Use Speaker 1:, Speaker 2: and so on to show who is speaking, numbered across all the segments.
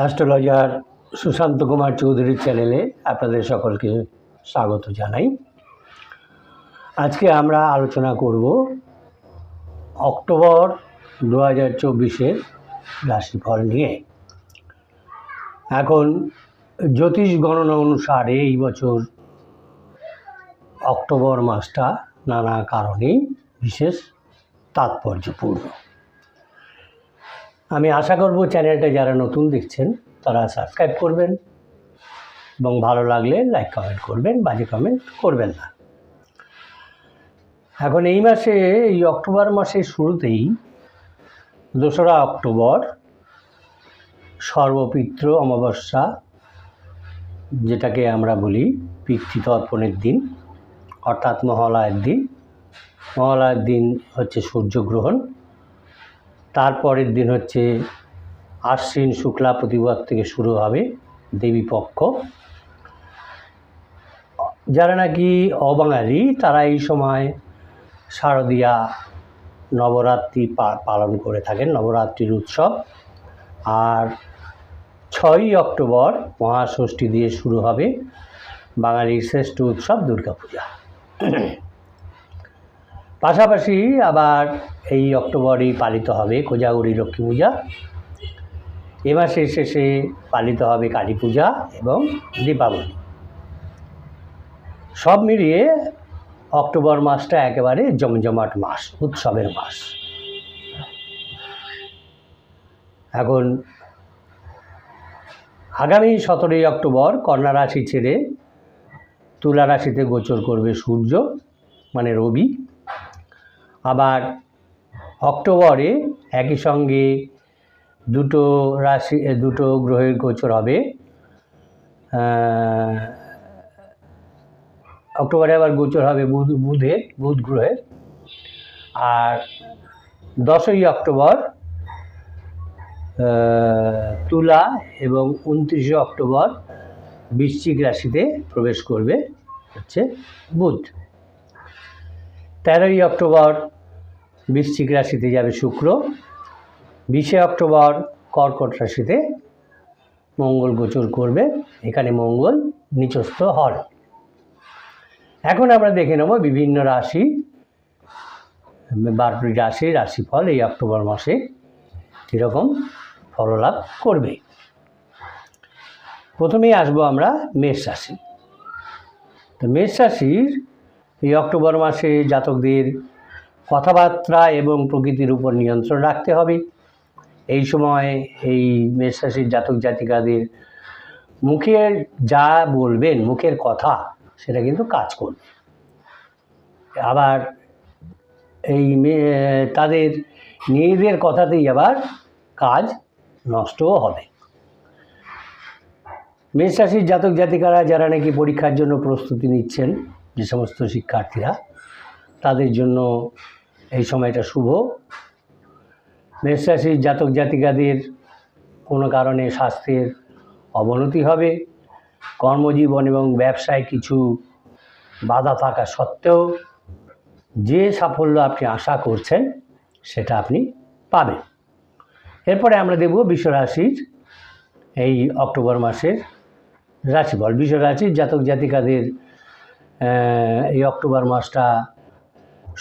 Speaker 1: Astrologer Sushant Kumar চৌধুরীর চ্যানেলে আপনাদের সকলকে স্বাগত জানাই। আজকে আমরা আলোচনা করব অক্টোবর দু হাজার চব্বিশের রাশিফল নিয়ে। এখন জ্যোতিষ গণনা অনুসারে এই বছর অক্টোবর মাসটা নানা কারণেই বিশেষ তাৎপর্যপূর্ণ। আমি আশা করব চ্যানেলটা যারা নতুন দেখছেন, তারা সাবস্ক্রাইব করবেন এবং ভালো লাগলে লাইক কমেন্ট করবেন, বাজে কমেন্ট করবেন না। এখন এই মাসে, এই অক্টোবর মাসের শুরুতেই দোসরা অক্টোবর সর্বপিত্র অমাবস্যা, যেটাকে আমরা বলি পিতৃতর্পণের দিন, অর্থাৎ মহালয়ের দিন। মহালয়ের দিন হচ্ছে সূর্যগ্রহণ। তারপরের দিন হচ্ছে আশ্বিন শুক্লা প্রতিবাদ থেকে শুরু হবে দেবী পক্ষ। যারা নাকি অবাঙালি, তারা এই সময় শারদীয়া নবরাত্রি পালন করে থাকেন, নবরাত্রির উৎসব। আর ছয়ই অক্টোবর মহাষষ্ঠী দিয়ে শুরু হবে বাঙালির শ্রেষ্ঠ উৎসব দুর্গাপূজা। পাশাপাশি আবার এই অক্টোবরেই পালিত হবে কোজাগরী লক্ষ্মী পূজা। এ মাসের শেষে পালিত হবে কালী পূজা এবং দীপাবলি। সব মিলিয়ে অক্টোবর মাসটা একেবারে জমজমাট মাস, উৎসবের মাস। এখন আগামী সতেরোই অক্টোবর কন্যা রাশি ছেড়ে তুলা রাশিতে গোচর করবে সূর্য মানে রবি। আবার অক্টোবরে একই সঙ্গে দুটো রাশি দুটো গ্রহের গোচর হবে। অক্টোবরে আবার গোচর হবে বুধ, বুধের, বুধ গ্রহের। আর দশই অক্টোবর তুলা এবং উনত্রিশে অক্টোবর বৃশ্চিক রাশিতে প্রবেশ করবে হচ্ছে বুধ। তেরোই অক্টোবর বৃশ্চিক রাশিতে যাবে শুক্র। বিশে অক্টোবর কর্কট রাশিতে মঙ্গল গোচর করবে। এখানে মঙ্গল নিচস্থ হল এখন আমরা দেখে নেব বিভিন্ন রাশি, বারোটি রাশি, রাশিফল এই অক্টোবর মাসে কীরকম ফললাভ করবে। প্রথমেই আসব আমরা মেষ রাশি। তো মেষ রাশির এই অক্টোবর মাসে জাতকদের কথাবার্তা এবং প্রকৃতির উপর নিয়ন্ত্রণ রাখতে হবে। এই সময় এই মেষ রাশির জাতক জাতিকাদের মুখের যা বলবেন, মুখের কথা, সেটা কিন্তু কাজ করবে। আবার এই তাদের নিজেদের কথাতেই আবার কাজ নষ্টও হবে। মেষ রাশির জাতক জাতিকারা যারা নাকি পরীক্ষার জন্য প্রস্তুতি নিচ্ছেন যে সমস্ত শিক্ষার্থীরা, তাদের জন্য এই সময়টা শুভ। মেষ রাশির জাতক জাতিকাদের কোনো কারণে স্বাস্থ্যের অবনতি হবে। কর্মজীবন এবং ব্যবসায় কিছু বাধা থাকা সত্ত্বেও যে সাফল্য আপনি আশা করছেন, সেটা আপনি পাবেন। এরপরে আমরা দেখব বিশ্বরাশির এই অক্টোবর মাসের রাশিফল। বিশ্বরাশির জাতক জাতিকাদের এই অক্টোবর মাসটা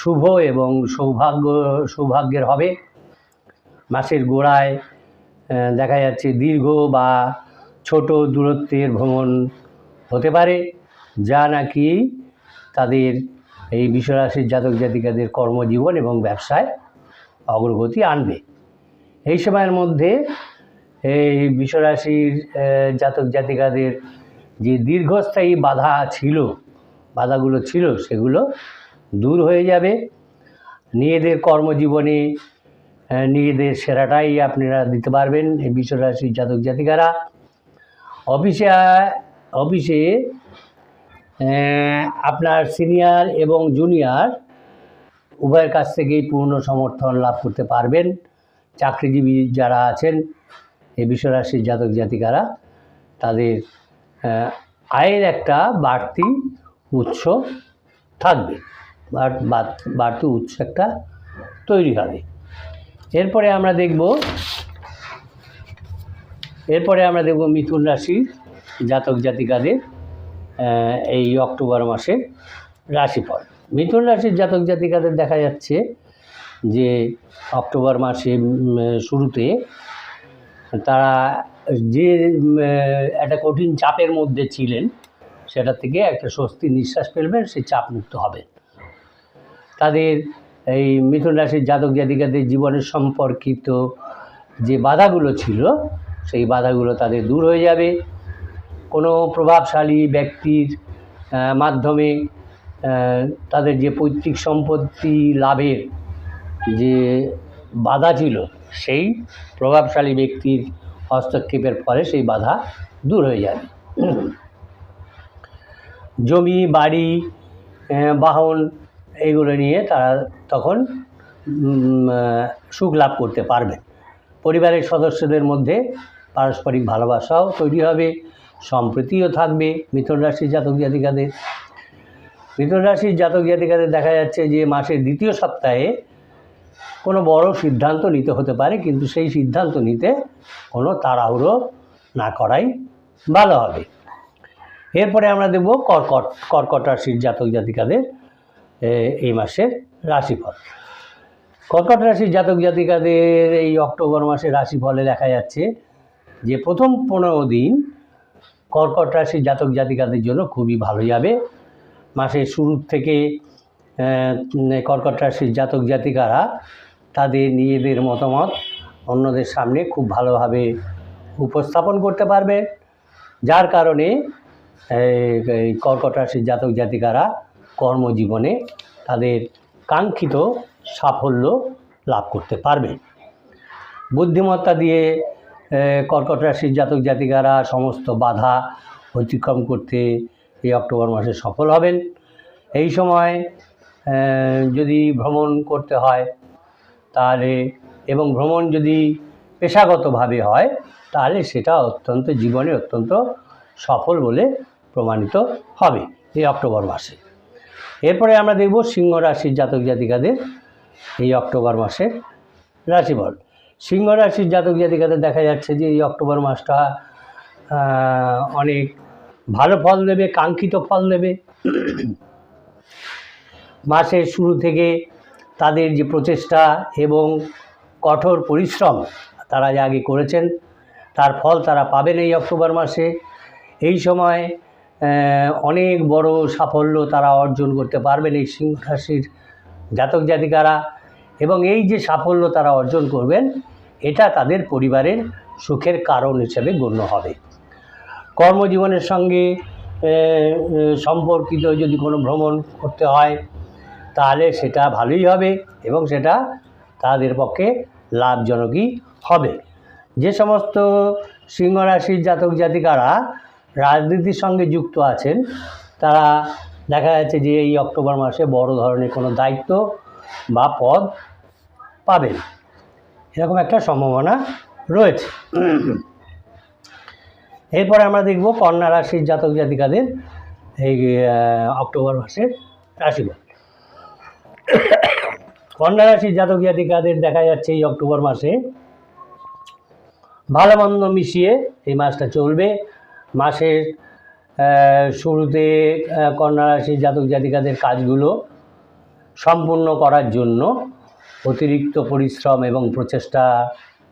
Speaker 1: শুভ এবং সৌভাগ্য, সৌভাগ্যের হবে। মাসের গোড়ায় দেখা যাচ্ছে দীর্ঘ বা ছোট দূরত্বের ভ্রমণ হতে পারে, যা নাকি তাদের এই বিশ্বরাশির জাতক জাতিকাদের কর্মজীবন এবং ব্যবসায় অগ্রগতি আনবে। এই সময়ের মধ্যে এই বিশ্বরাশির জাতক জাতিকাদের যে দীর্ঘস্থায়ী বাধা ছিল বাধাগুলো ছিল, সেগুলো দূর হয়ে যাবে। নিজেদের কর্মজীবনে নিজেদের সেরাটাই আপনারা দিতে পারবেন এই বিশ্বরাশির জাতক জাতিকারা। অফিসে অফিসে আপনার সিনিয়র এবং জুনিয়র উভয়ের কাছ থেকেই পূর্ণ সমর্থন লাভ করতে পারবেন। চাকরিজীবী যারা আছেন এই বিশ্বরাশির জাতক জাতিকারা, তাদের আয়ের একটা বাড়তি উৎস থাকবে। বাড়- বাড়- বাড়তি উৎস একটা তৈরি হবে। এরপরে আমরা দেখব, এরপরে আমরা দেখব মিথুন রাশির জাতক জাতিকাদের এই অক্টোবর মাসের রাশিফল। মিথুন রাশির জাতক জাতিকাদের দেখা যাচ্ছে যে অক্টোবর মাসে শুরুতে তারা যে একটা কঠিন চাপের মধ্যে ছিলেন সেটা থেকে একটা স্বস্তি নিঃশ্বাস ফেলবেন, সে চাপ মুক্ত হবে। তাদের এই মিথুন রাশির জাতক জাতিকাদের জীবনের সম্পর্কিত যে বাধাগুলো ছিল, সেই বাধাগুলো তাদের দূর হয়ে যাবে। কোনো প্রভাবশালী ব্যক্তির মাধ্যমে তাদের যে পৈতৃক সম্পত্তি লাভের যে বাধা ছিল, সেই প্রভাবশালী ব্যক্তির হস্তক্ষেপের ফলে সেই বাধা দূর হয়ে যাবে। জমি, বাড়ি বাহন এইগুলো নিয়ে তারা তখন সুখ লাভ করতে পারবে। পরিবারের সদস্যদের মধ্যে পারস্পরিক ভালোবাসাও তৈরি হবে, সম্প্রীতিও থাকবে মিথুন রাশির জাতক জাতিকাদের। মিথুন রাশির জাতক জাতিকাদের দেখা যাচ্ছে যে মাসের দ্বিতীয় সপ্তাহে কোনো বড় সিদ্ধান্ত নিতে হতে পারে, কিন্তু সেই সিদ্ধান্ত নিতে কোনো তাড়াহুড়ো না করাই ভালো হবে। এরপরে আমরা দেখব কর্কট কর্কট রাশির জাতক জাতিকাদের এই মাসের রাশিফল। কর্কট রাশির জাতক জাতিকাদের এই অক্টোবর মাসের রাশিফলে দেখা যাচ্ছে যে প্রথম পনেরো দিন কর্কট রাশির জাতক জাতিকাদের জন্য খুবই ভালো যাবে। মাসের শুরুর থেকে কর্কট রাশির জাতক জাতিকারা তাদের নিজেদের মতামত অন্যদের সামনে খুব ভালোভাবে উপস্থাপন করতে পারবে। যার কারণে কর্কট রাশির জাতক জাতিকারা কর্মজীবনে তাদের কাঙ্ক্ষিত সাফল্য লাভ করতে পারবে। বুদ্ধিমত্তা দিয়ে কর্কট রাশির জাতক জাতিকারা সমস্ত বাধা অতিক্রম করতে এই অক্টোবর মাসে সফল হবেন। এই সময় যদি ভ্রমণ করতে হয়, তাহলে, এবং ভ্রমণ যদি পেশাগতভাবে হয়, তাহলে সেটা অত্যন্ত, জীবনে অত্যন্ত সফল বলে প্রমাণিত হবে এই অক্টোবর মাসে। এরপরে আমরা দেখব সিংহ রাশির জাতক জাতিকাদের এই অক্টোবর মাসের রাশিফল। সিংহ রাশির জাতক জাতিকাদের দেখা যাচ্ছে যে এই অক্টোবর মাসটা অনেক ভালো ফল দেবে, কাঙ্ক্ষিত ফল দেবে। মাসের শুরু থেকে তাদের যে প্রচেষ্টা এবং কঠোর পরিশ্রম তারা যা আগে করেছেন, তার ফল তারা পাবেন এই অক্টোবর মাসে। এই সময় অনেক বড় সাফল্য তারা অর্জন করতে পারবেন এই সিংহ রাশির জাতক জাতিকারা এবং এই যে সাফল্য তারা অর্জন করবেন, এটা তাদের পরিবারের সুখের কারণ হিসেবে গণ্য হবে। কর্মজীবনের সঙ্গে সম্পর্কিত যদি কোনো ভ্রমণ করতে হয়, তাহলে সেটা ভালোই হবে এবং সেটা তাদের পক্ষে লাভজনকই হবে। যে সমস্ত সিংহ রাশির জাতক জাতিকারা রাজনীতির সঙ্গে যুক্ত আছেন, তারা দেখা যাচ্ছে যে এই অক্টোবর মাসে বড় ধরনের কোনো দায়িত্ব বা পদ পাবেন। এরকম একটা সম্ভাবনা রয়েছে। এরপরে আমরা দেখব কন্যা রাশির জাতক জাতিকাদের এই অক্টোবর মাসের রাশিফল। কন্যা রাশির জাতক জাতিকাদের দেখা যাচ্ছে এই অক্টোবর মাসে ভালো মন্দ মিশিয়ে এই মাসটা চলবে। মাসের শুরুতে আহ, কন্যা রাশির জাতক জাতিকাদের কাজগুলো সম্পূর্ণ করার জন্য অতিরিক্ত পরিশ্রম এবং প্রচেষ্টা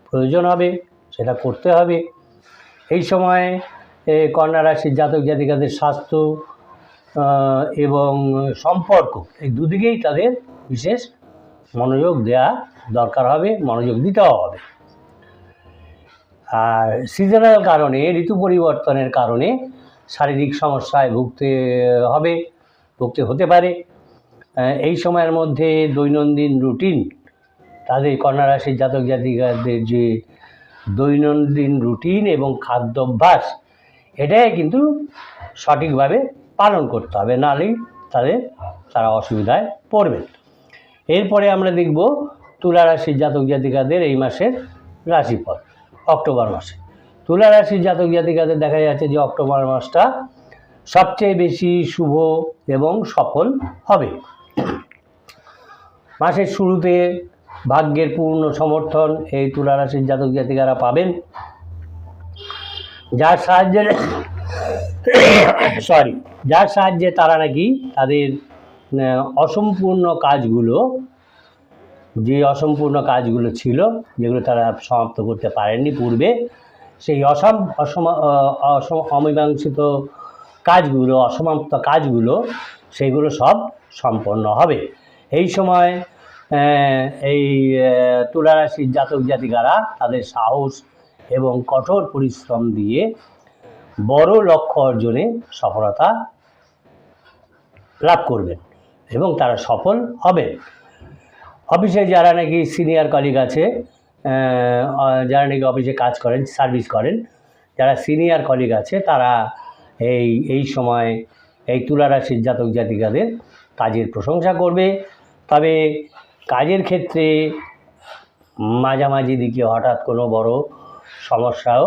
Speaker 1: প্রয়োজন হবে সেটা করতে হবে। এই সময় এ, কন্যা রাশির জাতক জাতিকাদের স্বাস্থ্য এবং সম্পর্ক এই দুদিকেই তাদের বিশেষ মনোযোগ দেওয়া দরকার হবে মনোযোগ দিতেও হবে। সিজনাল কারণে, ঋতু পরিবর্তনের কারণে শারীরিক সমস্যায় ভুগতে হবে, ভুগতে হতে পারে। এই সময়ের মধ্যে দৈনন্দিন রুটিন তাদের কন্যা রাশির জাতক জাতিকাদের যে দৈনন্দিন রুটিন এবং খাদ্যাভ্যাস, এটাই কিন্তু সঠিকভাবে পালন করতে হবে। নাহলেই তাদের, তারা অসুবিধায় পড়বেন এরপরে আমরা দেখব তুলা রাশির জাতক জাতিকাদের এই মাসের রাশিফল। অক্টোবর মাসে। তুলা রাশির জাতক জাতিকাদের দেখা যাচ্ছে যে অক্টোবর মাসটা সবচেয়ে বেশি শুভ এবং সফল হবে। মাসের শুরুতে ভাগ্যের পূর্ণ সমর্থন এই তুলা রাশির জাতক জাতিকারা পাবেন। যার সাহায্যে সরি, যার সাহায্যে তারা নাকি তাদের অসম্পূর্ণ কাজগুলো যে অসম্পূর্ণ কাজগুলো ছিল, যেগুলো তারা সমাপ্ত করতে পারেননি পূর্বে, সেই অসম অসম অমীমাংসিত কাজগুলো, অসমাপ্ত কাজগুলো, সেগুলো সব সম্পন্ন হবে। এই সময় এই তুলারাশির জাতক জাতিকারা তাদের সাহস এবং কঠোর পরিশ্রম দিয়ে বড় লক্ষ্য অর্জনে সফলতা লাভ করবেন এবং তারা সফল হবেন। অফিসে যারা নাকি সিনিয়র কলিগ আছে যারা নাকি অফিসে কাজ করেন সার্ভিস করেন, যারা সিনিয়র কলিগ আছে, তারা এই এই সময় এই তুলা রাশির জাতক জাতিকাদের কাজের প্রশংসা করবে। তবে কাজের ক্ষেত্রে মাঝামাঝি দিকে হঠাৎ কোনো বড় সমস্যাও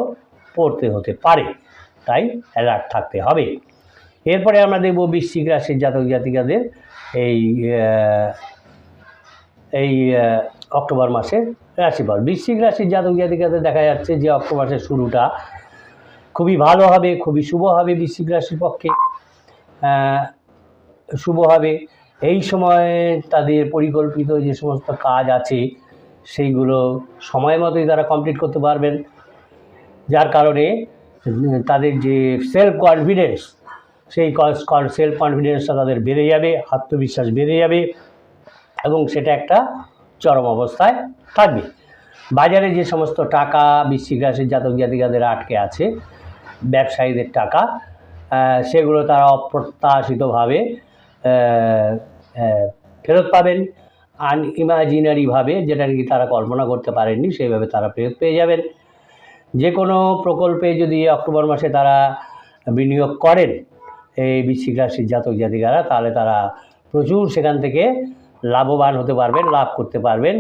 Speaker 1: পড়তে হতে পারে, তাই অ্যালার্ট থাকতে হবে। এরপরে আমরা দেখব বৃশ্চিক রাশির জাতক জাতিকাদের এই এই অক্টোবর মাসের রাশিফল। বৃশ্চিক রাশির জাতক জাতিকাদের দেখা যাচ্ছে যে অক্টোবর মাসের শুরুটা খুবই ভালো হবে, খুবই শুভ হবে বৃশ্চিক রাশির পক্ষে। শুভ হবে। এই সময় তাদের পরিকল্পিত যে সমস্ত কাজ আছে, সেইগুলো সময় মতোই তারা কমপ্লিট করতে পারবেন। যার কারণে তাদের যে সেলফ কনফিডেন্স সেই সেলফ কনফিডেন্সটা তাদের বেড়ে যাবে, আত্মবিশ্বাস বেড়ে যাবে। এবং সেটা একটা চরম অবস্থায় থাকবে। বাজারে যে সমস্ত টাকা বৃশ্চিক রাশির জাতক জাতিকাদের আটকে আছে, ব্যবসায়ীদের টাকা সেগুলো তারা অপ্রত্যাশিতভাবে ফেরত পাবেন। আন আনইমাজিনারিভাবে যেটা নাকি তারা কল্পনা করতে পারেননি, সেইভাবে তারা ফেরত পেয়ে যাবেন। যে কোনো প্রকল্পে যদি অক্টোবর মাসে তারা বিনিয়োগ করেন, এই বৃশ্চিক রাশির জাতক জাতিকারা, তাহলে তারা প্রচুর সেখান থেকে লাভবান হতে পারবেন, লাভ করতে পারবেন।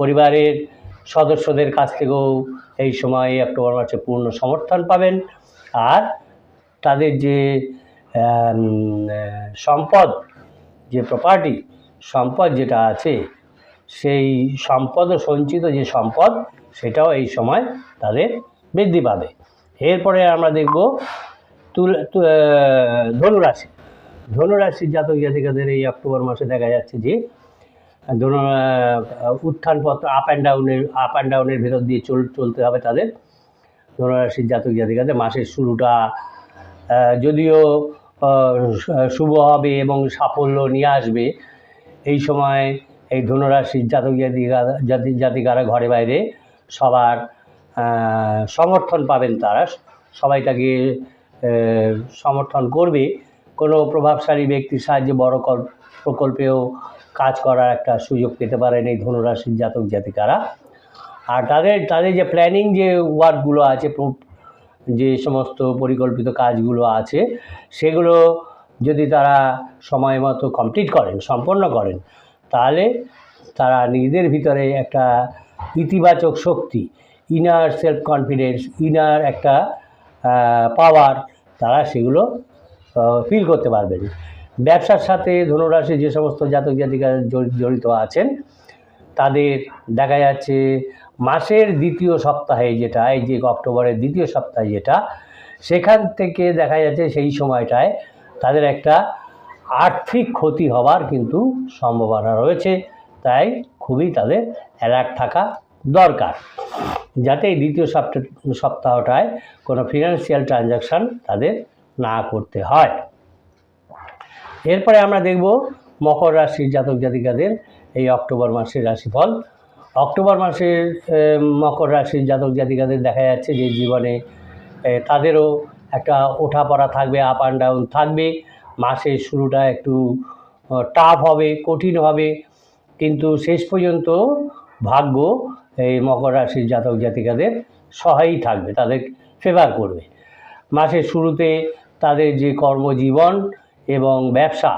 Speaker 1: পরিবারের সদস্যদের কাছ থেকেও এই সময় অক্টোবর মাসে পূর্ণ সমর্থন পাবেন। আর তাদের যে সম্পদ, যে প্রপার্টি সম্পদ যেটা আছে, সেই সম্পদ সঞ্চিত যে সম্পদ, সেটাও এই সময় তাদের বৃদ্ধি পাবে। এরপরে আমরা দেখব তুল ধনুরাশি। ধনুরাশির জাতক জাতিকাদের এই অক্টোবর মাসে দেখা যাচ্ছে যে ধরুন আহ, উত্থান পথ আপ অ্যান্ড ডাউনের আপ অ্যান্ড ডাউনের ভেতর দিয়ে চল চলতে হবে তাদের ধনুরাশির জাতক জাতিকাদের মাসের শুরুটা। যদিও শুভ হবে এবং সাফল্য নিয়ে আসবে এই সময় এই ধনুরাশির জাতক জাতিকা জাতি জাতিকারা ঘরে বাইরে সবার সমর্থন পাবেন তারা। সবাই তাকে সমর্থন করবে। কোনো প্রভাবশালী ব্যক্তির সাহায্যে বড় কল- প্রকল্পেও কাজ করার একটা সুযোগ পেতে পারেন এই ধনুরাশির জাতক জাতিকারা। আর তাদের তাদের যে প্ল্যানিং যে ওয়ার্কগুলো আছে যে সমস্ত পরিকল্পিত কাজগুলো আছে, সেগুলো যদি তারা সময় মতো কমপ্লিট করেন, সম্পন্ন করেন, তাহলে তারা নিজেদের ভিতরে একটা ইতিবাচক শক্তি ইনার সেলফ কনফিডেন্স ইনার একটা পাওয়ার তারা সেগুলো ফিল করতে পারবেন ব্যবসার সাথে ধনুরাশি যে সমস্ত জাতক জাতিকা জড়িত আছেন, তাদের দেখা যাচ্ছে মাসের দ্বিতীয় সপ্তাহে যেটা, এই যে অক্টোবরের দ্বিতীয় সপ্তাহে যেটা, সেখান থেকে দেখা যাচ্ছে সেই সময়টায় তাদের একটা আর্থিক ক্ষতি হওয়ার কিন্তু সম্ভাবনা রয়েছে। তাই খুবই তাদের অ্যালার্ট থাকা দরকার। যাতে এই দ্বিতীয় সপ্তাহ সপ্তাহটায় কোনো ফিনান্সিয়াল ট্রানজাকশান তাদের না করতে হয়। এরপরে আমরা দেখব মকর রাশির জাতক জাতিকাদের এই অক্টোবর মাসের রাশিফল। অক্টোবর মাসের মকর রাশির জাতক জাতিকাদের দেখা যাচ্ছে যে জীবনে তাদেরও একটা ওঠাপড়া থাকবে আপ অ্যান্ড ডাউন থাকবে। মাসের শুরুটা একটু টাফ হবে, কঠিন হবে। কিন্তু শেষ পর্যন্ত ভাগ্য এই মকর রাশির জাতক জাতিকাদের সহায়ই থাকবে, তাদের ফেভার করবে। মাসের শুরুতে তাদের যে কর্মজীবন এবং ব্যবসা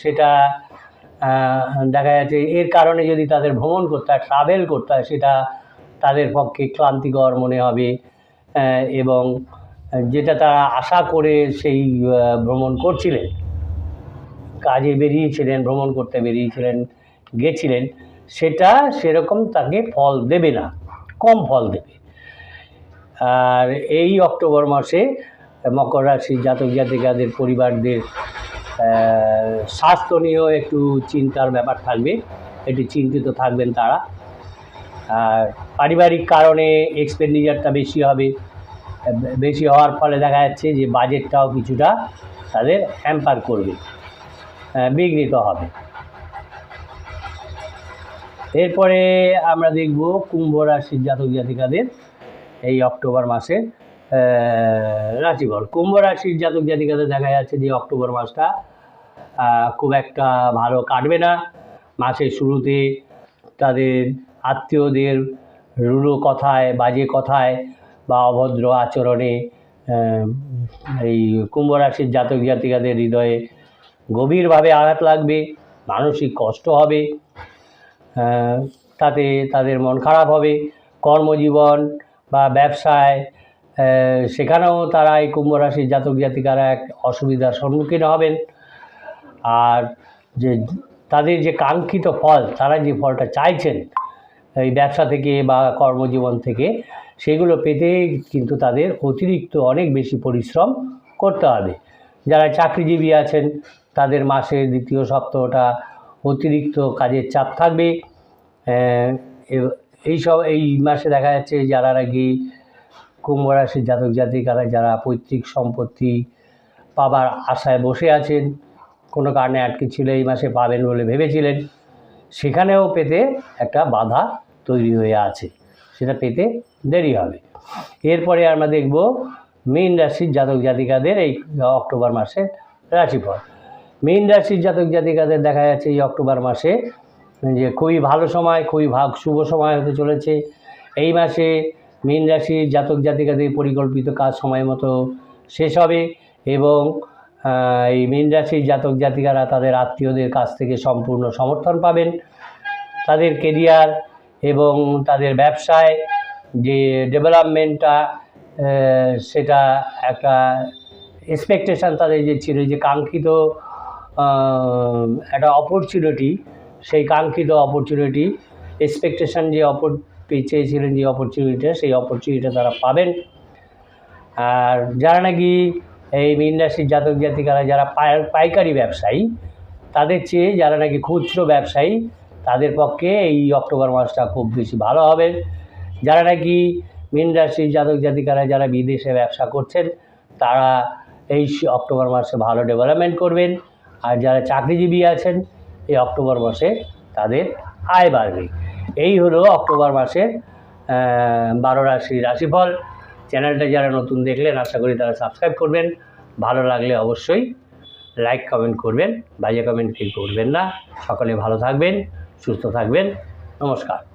Speaker 1: সেটা দেখা যাচ্ছে এর কারণে যদি তাদের ভ্রমণ করতে হয় ট্রাভেল করতে হয়, সেটা তাদের পক্ষে ক্লান্তিকর মনে হবে এবং যেটা তারা আশা করে সেই ভ্রমণ করছিলেন, কাজে বেরিয়েছিলেন, ভ্রমণ করতে বেরিয়েছিলেন, গেছিলেন, সেটা সেরকম তাকে ফল দেবে না, কম ফল দেবে। আর এই অক্টোবর মাসে মকর রাশির জাতক জাতিকাদের, পরিবারদের স্বাস্থ্য নিয়েও একটু চিন্তার ব্যাপার থাকবে। একটু চিন্তিত থাকবেন তারা। আর পারিবারিক কারণে এক্সপেন্ডিচারটা বেশি হবে। বেশি হওয়ার ফলে দেখা যাচ্ছে যে বাজেটটাও কিছুটা তাদের হ্যাম্পার করবে। বিঘ্নিত হবে। এরপরে আমরা দেখব কুম্ভ রাশির জাতক জাতিকাদের এই অক্টোবর মাসে রাশিফল। কুম্ভ রাশির জাতক জাতিকাদের দেখা যাচ্ছে যে অক্টোবর মাসটা খুব একটা ভালো কাটবে না। মাসের শুরুতে তাদের আত্মীয়দের রুড়ো কথায়, বাজে কথায় বা অভদ্র আচরণে এই কুম্ভ রাশির জাতক জাতিকাদের হৃদয়ে গভীরভাবে আঘাত লাগবে, মানসিক কষ্ট হবে তাতে তাদের মন খারাপ হবে। কর্মজীবন বা ব্যবসায় সেখানেও তারা এই কুম্ভ রাশির জাতক জাতিকারা এক অসুবিধার সম্মুখীন হবেন। আর যে তাদের যে কাঙ্ক্ষিত ফল, তারা যে ফলটা চাইছেন, এই ব্যবসা থেকে বা কর্মজীবন থেকে, সেগুলো পেতে কিন্তু তাদের অতিরিক্ত অনেক বেশি পরিশ্রম করতে হবে। যারা চাকরিজীবী আছেন, তাদের মাসের দ্বিতীয় সপ্তাহটা অতিরিক্ত কাজের চাপ থাকবে। এই সব, এই মাসে দেখা যাচ্ছে যারা নাকি কুম্ভ রাশির জাতক জাতিকারা যারা পৈতৃক সম্পত্তি পাবার আশায় বসে আছেন, কোনো কারণে আটকে ছিল এই মাসে পাবেন বলে ভেবেছিলেন, সেখানেও পেতে একটা বাধা তৈরি হয়ে আছে। সেটা পেতে দেরি হবে। এরপরে আমরা দেখব মীন রাশির জাতক জাতিকাদের এই অক্টোবর মাসে রাশিফল। মীন রাশির জাতক জাতিকাদের দেখা যাচ্ছে এই অক্টোবর মাসে যে খুবই ভালো সময়, খুবই ভাগ শুভ সময় হতে চলেছে। এই মাসে মীন রাশির জাতক জাতিকাদের পরিকল্পিত কাজ সময় মতো শেষ হবে এবং এই মীন রাশির জাতক জাতিকারা তাদের আত্মীয়দের কাছ থেকে সম্পূর্ণ সমর্থন পাবেন। তাদের কেরিয়ার এবং তাদের ব্যবসায় যে ডেভেলপমেন্টটা সেটা একটা এক্সপেকটেশান তাদের যে ছিল যে কাঙ্ক্ষিত একটা অপরচুনিটি সেই কাঙ্ক্ষিত অপরচুনিটি এক্সপেকটেশান যে অপর চেয়েছিলেন যে অপরচুনিটিটা সেই অপরচুনিটিটা তারা পাবেন। আর যারা নাকি এই রাশির জাতক জাতিকারা, যারা পাই- পাইকারি ব্যবসায়ী, তাদের চেয়ে যারা নাকি খুচরো ব্যবসায়ী, তাদের পক্ষে এই অক্টোবর মাসটা খুব বেশি ভালো হবে। যারা নাকি রাশির জাতক জাতিকারা, যারা বিদেশে ব্যবসা করছেন, তারা এই অক্টোবর মাসে ভালো ডেভেলপমেন্ট করবেন। আর যারা চাকরিজীবী আছেন এই অক্টোবর মাসে তাদের আয় বাড়বে। এই হলো অক্টোবর মাসের বারো রাশি রাশিফল। চ্যানেলটা যারা নতুন দেখলেন, আশা করি তারা সাবস্ক্রাইব করবেন। ভালো লাগলে অবশ্যই লাইক কমেন্ট করবেন। বাজে কমেন্ট ফিল করবেন না। সকলে ভালো থাকবেন, সুস্থ থাকবেন। নমস্কার।